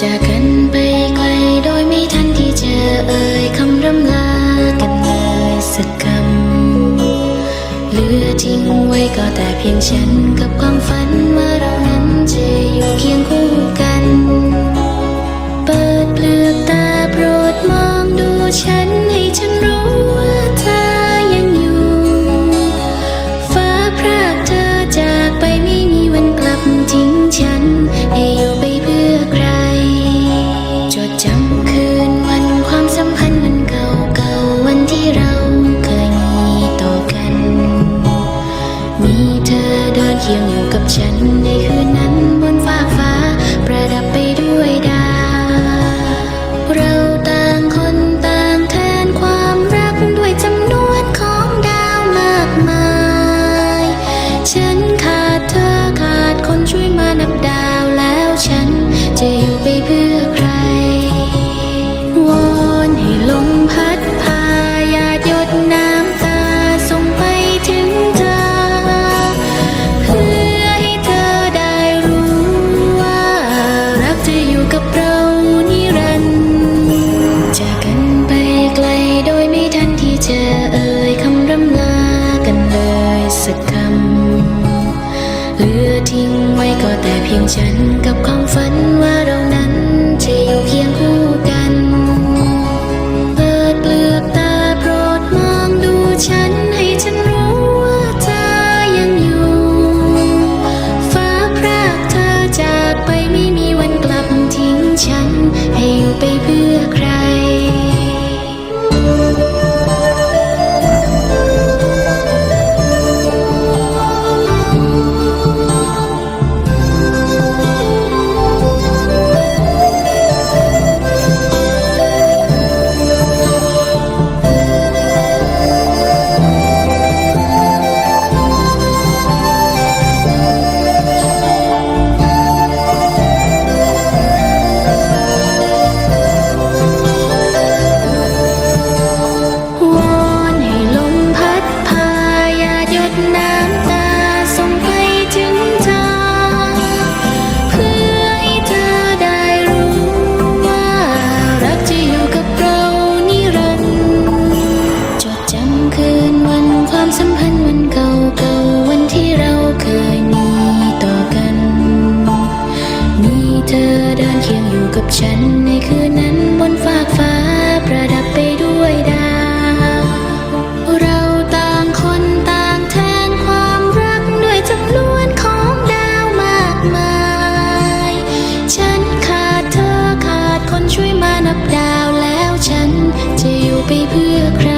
จากกันไปไกลโดยไม่ทันที่จะเอ่ยคำร่ำลากันเลยสักคำเหลือทิ้งไว้ก็แต่เพียงฉันกับความฝัน คียงอยู่กับฉันในคืนนั้นบนฟ้ากฟ้า ประดับไปด้วยดาว เราต่างคนต่างแทนความรักด้วยจำนวนของดาวมากมาย ฉันขาดเธอขาดคนช่วยมานับดาวแล้วฉันจะอยู่ไปเพื่อ ทิ้งไว้ก็แต่เพียงฉันกับความฝันว่าเรานั้นจะอยู่เคียงคู่กัน เปิดเปลือกตาโปรดมองดูฉันให้ฉันรู้ว่าเธอยังอยู่ ฟ้าพรากเธอจากไปไม่มีวันกลับทิ้งฉันให้อยู่ไปเพื่อ ฉันในคืนนั้นบนฟากฟ้าประดับไปด้วยดาว เราต่างคนต่างแทนความรักด้วยจำนวนของดาวมากมาย ฉันขาดเธอขาดคนช่วยมานับดาวแล้วฉันจะอยู่ไปเพื่อใคร